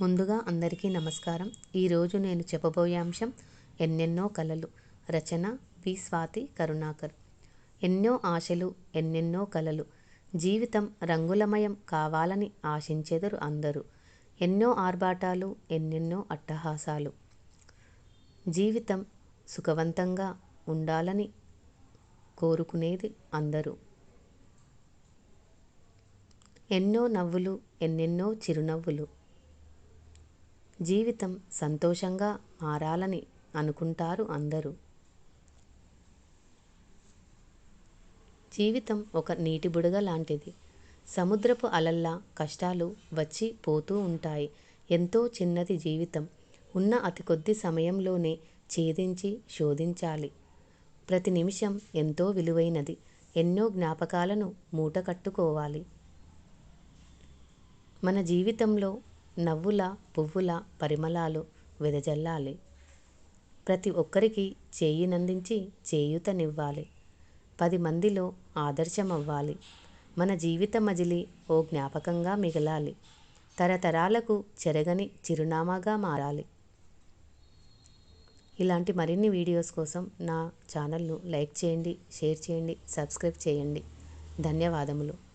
ముందుగా అందరికీ నమస్కారం. ఈరోజు నేను చెప్పబోయే అంశం ఎన్నెన్నో కలలు. రచన వి స్వాతి కరుణాకర్. ఎన్నో ఆశలు ఎన్నెన్నో కలలు. జీవితం రంగులమయం కావాలని ఆశించెదరు అందరూ. ఎన్నో ఆర్భాటాలు ఎన్నెన్నో అట్టహాసాలు. జీవితం సుఖవంతంగా ఉండాలని కోరుకునేది అందరూ. ఎన్నో నవ్వులు ఎన్నెన్నో చిరునవ్వులు. జీవితం సంతోషంగా మారాలని అనుకుంటారు అందరూ. జీవితం ఒక నీటి బుడగ లాంటిది. సముద్రపు అలల్లా కష్టాలు వచ్చి పోతూ ఉంటాయి. ఎంతో చిన్నది జీవితం. ఉన్న అతి కొద్ది సమయంలోనే ఛేదించి శోధించాలి. ప్రతి నిమిషం ఎంతో విలువైనది. ఎన్నో జ్ఞాపకాలను మూట కట్టుకోవాలి మన జీవితంలో నవ్వుల పువ్వుల పరిమళాలు వెదజల్లాలి. ప్రతి ఒక్కరికి చేయినందించి చేయూతనివ్వాలి. పది మందిలో ఆదర్శమవ్వాలి. మన జీవిత మజిలి ఓ జ్ఞాపకంగా మిగలాలి. తరతరాలకు చెరగని చిరునామాగా మారాలి. ఇలాంటి మరిన్ని వీడియోస్ కోసం నా ఛానల్ను లైక్ చేయండి షేర్ చేయండి సబ్స్క్రైబ్ చేయండి. ధన్యవాదములు.